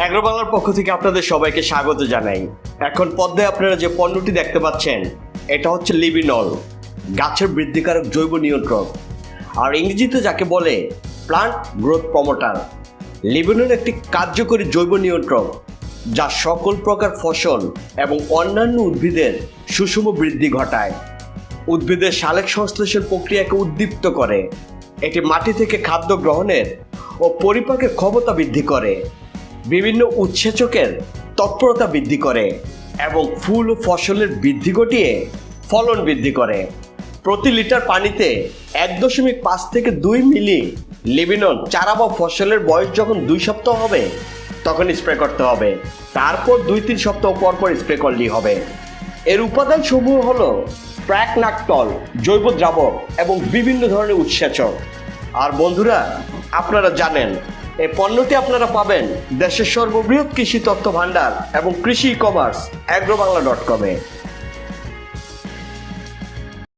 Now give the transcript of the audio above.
Agro বাংলার পক্ষ থেকে আপনাদের সবাইকে স্বাগত জানাই। এখন পদ্মায় আপনারা যে পণ্যটি দেখতে পাচ্ছেন, এটা হচ্ছে লিবিনল, গাছের বৃদ্ধিকারক জৈব নিয়ন্ত্রক। আর ইংরেজিতে যাকে বলে প্লান্ট গ্রোথ প্রমোটার লিবিনল একটি কার্যকরী জৈব নিয়ন্ত্রক, যা সকল প্রকার ফসল এবং অন্যান্য উদ্ভিদের সুষম বৃদ্ধি ঘটায়। উদ্ভিদের সালেক সংশ্লেষণ প্রক্রিয়াকে উদ্দীপ্ত করে, এটি মাটি থেকে খাদ্য গ্রহণের ও পরিপাকের ক্ষমতা বৃদ্ধি করে। বিভিন্ন উৎসেচকের তৎপরতা বৃদ্ধি করে এবং ফুল ও ফসলের বৃদ্ধি ঘটিয়ে ফলন বৃদ্ধি করে। প্রতি লিটার পানিতে এক দশমিক পাঁচ থেকে দুই মিলি লিবিনন চারা বা ফসলের বয়স যখন দুই সপ্তাহ হবে, তখন স্প্রে করতে হবে। তারপর দুই তিন সপ্তাহ পর পর স্প্রে করলেই হবে। এর উপাদান সমূহ হলো প্র্যাকনাকটল জৈব দ্রাবক এবং বিভিন্ন ধরনের উৎসেচক। আর বন্ধুরা, আপনারা জানেন এই পণ্যটি আপনারা পাবেন দেশের সর্ববৃহৎ কৃষি তথ্য ভান্ডার এবং কৃষি e commerce agro Bangla dot কমে